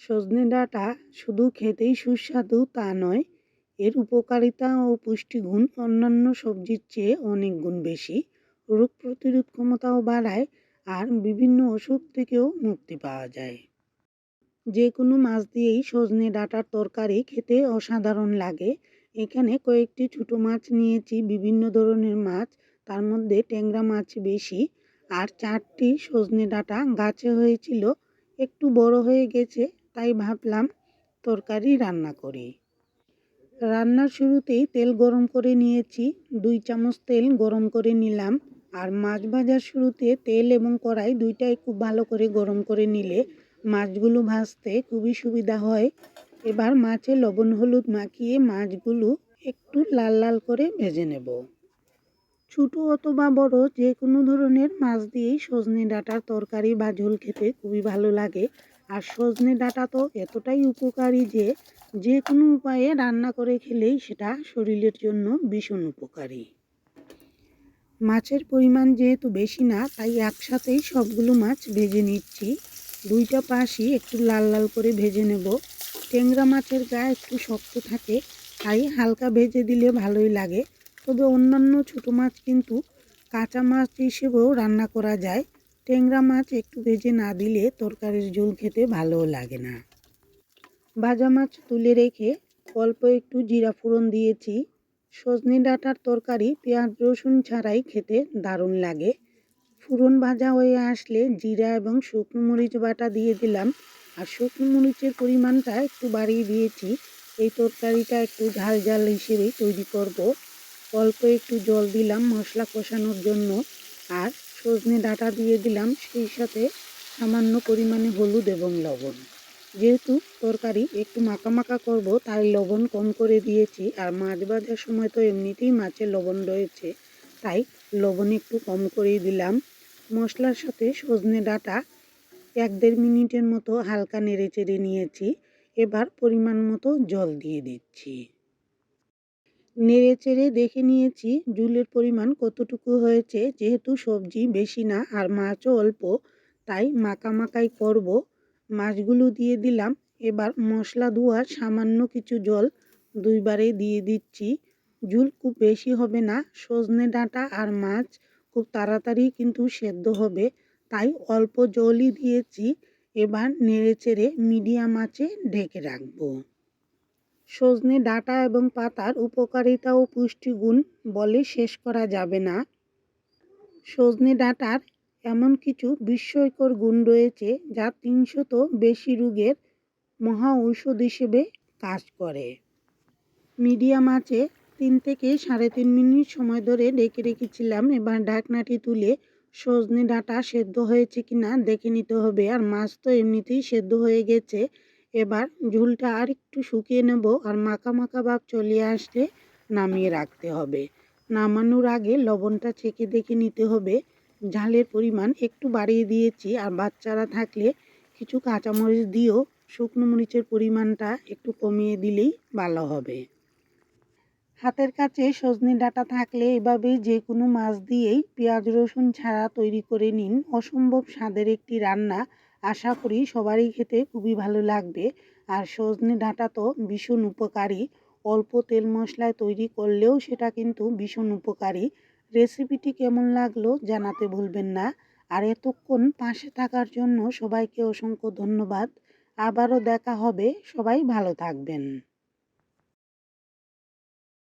সজনে ডাঁটা শুধু খেতেই সুস্বাদু তা নয়, এর উপকারিতা ও পুষ্টিগুণ অন্যান্য সবজির চেয়ে অনেক গুণ বেশি। রোগ প্রতিরোধ ক্ষমতাও বাড়ায় আর বিভিন্ন অসুখ থেকেও মুক্তি পাওয়া যায়। যে কোনো মাছ দিয়েই সজনে ডাঁটার তরকারি খেতে অসাধারণ লাগে। এখানে কয়েকটি ছোটো মাছ নিয়েছি, বিভিন্ন ধরনের মাছ, তার মধ্যে ট্যাংরা মাছ বেশি। আর চারটি সজনে ডাঁটা গাছে হয়েছিল, একটু বড় হয়ে গেছে তাই ভাবলাম তরকারি রান্না করি। রান্নার শুরুতেই তেল গরম করে নিয়েছি। দুই চামচ তেল গরম করে নিলাম আর মাছ ভাজার শুরুতে তেল এবং কড়াই দুইটাই খুব ভালো করে গরম করে নিলে মাছগুলো ভাজতে খুবই সুবিধা হয়। এবার মাছে লবণ হলুদ মাখিয়ে মাছগুলো একটু লাল লাল করে ভেজে নেব। ছোটো অথবা বড় যে কোনো ধরনের মাছ দিয়েই সজনে ডাঁটার তরকারি বা ঝোল খেতে খুবই ভালো লাগে। আর সজনে ডাঁটা তো এতটাই উপকারী যে যে কোনো উপায়ে রান্না করে খেলেই সেটা শরীরের জন্য ভীষণ উপকারী। মাছের পরিমাণ যেহেতু বেশি না, তাই একসাথেই সবগুলো মাছ ভেজে নিচ্ছি। দুইটা পাশই একটু লাল লাল করে ভেজে নেব। ট্যাংরা মাছের গায়ে একটু শক্ত থাকে, তাই হালকা ভেজে দিলে ভালোই লাগে। তবে অন্যান্য ছোটো মাছ কিন্তু কাঁচা মাছ হিসেবেও রান্না করা যায়। ট্যাংরা মাছ একটু ভেজে না দিলে তরকারির ঝোল খেতে ভালোও লাগে না। ভাজা মাছ তুলে রেখে অল্প একটু জিরা ফোড়ন দিয়েছি। সজনে ডাঁটার তরকারি পেঁয়াজ রসুন ছাড়াই খেতে দারুণ লাগে। ফোড়ন ভাজা হয়ে আসলে জিরা এবং শুকনো মরিচ বাটা দিয়ে দিলাম। আর শুকনো মরিচের পরিমাণটা একটু বাড়িয়ে দিয়েছি। এই তরকারিটা একটু ঝাল ঝাল হিসেবেই তৈরি করব। অল্প একটু জল দিলাম মশলা কষানোর জন্য। আর সজনে ডাঁটা দিয়ে দিলাম, সেই সাথে সামান্য পরিমাণে হলুদ এবং লবণ। যেহেতু তরকারি একটু মাখা মাখা করব, তাই লবণ কম করে দিয়েছি। আর মাছ ভাজার সময় তো এমনিতেই মাছের লবণ রয়েছে, তাই লবণ একটু কম করেই দিলাম। মশলার সাথে সজনে ডাঁটা এক দেড় মিনিটের মতো হালকা নেড়ে চেড়ে নিয়েছি। এবার পরিমাণ মতো জল দিয়ে দিচ্ছি। নেড়ে চেড়ে দেখে নিয়েছি জুলের পরিমাণ কতটুকু হয়েছে। যেহেতু সবজি বেশি না আর মাছও অল্প, তাই মাখা মাখাই করব। মাছগুলো দিয়ে দিলাম। এবার মশলা ধোয়ার সামান্য কিছু জল দুইবারে দিয়ে দিচ্ছি। ঝুল খুব বেশি হবে না, সজনে ডাঁটা আর মাছ খুব তাড়াতাড়ি কিন্তু সেদ্ধ হবে। তাই অল্প জলই দিয়েছি। এবার নেড়ে চেড়ে মিডিয়াম আঁচে ঢেকে রাখব। সজনে ডাটা এবং পাতার উপকারিতা ও পুষ্টিগুণ বলে শেষ করা যাবে না। সজনে ডাটার এমন কিছু বিস্ময়কর গুণ রয়েছে যা তিনশত বেশি রোগের মহা ঔষধ হিসেবে কাজ করে। মিডিয়াম আছে তিন থেকে সাড়ে তিন মিনিট সময় ধরে ডেকে রেখেছিলাম, এবার ঢাকনাটি তুলে সজনে ডাঁটা সেদ্ধ হয়েছে কিনা দেখে নিতে হবে। আর মাছ তো এমনিতেই সেদ্ধ হয়ে গেছে। এবার ঝুলটা আর একটু শুকিয়ে নেব আর মাখা মাখা ভাব চলে আসলে নামিয়ে রাখতে হবে। নামানোর আগে লবণটা ছেঁকে দেখে নিতে হবে। ঝালের পরিমাণ একটু বাড়িয়ে দিয়েছি আর বাচ্চারা থাকলে কিছু কাঁচামরিচ দিয়েও শুকনো মরিচের পরিমাণটা একটু কমিয়ে দিলেই ভালো হবে। হাতের কাছে সজনে ডাঁটা থাকলে এভাবে যে কোনো মাছ দিয়েই পেঁয়াজ রসুন ছাড়া তৈরি করে নিন। অসম্ভব স্বাদের একটি রান্না। আশা করি সবারই খেতে খুবই ভালো লাগবে। আর সজনে ডাঁটা তো ভীষণ উপকারী। অল্প তেল মশলায় তৈরি করলেও সেটা কিন্তু ভীষণ উপকারী। রেসিপিটি কেমন লাগল জানাতে ভুলবেন না। আর এতক্ষণ পাশে থাকার জন্য সবাইকে অসংখ্য ধন্যবাদ। আবারও দেখা হবে। সবাই ভালো থাকবেন।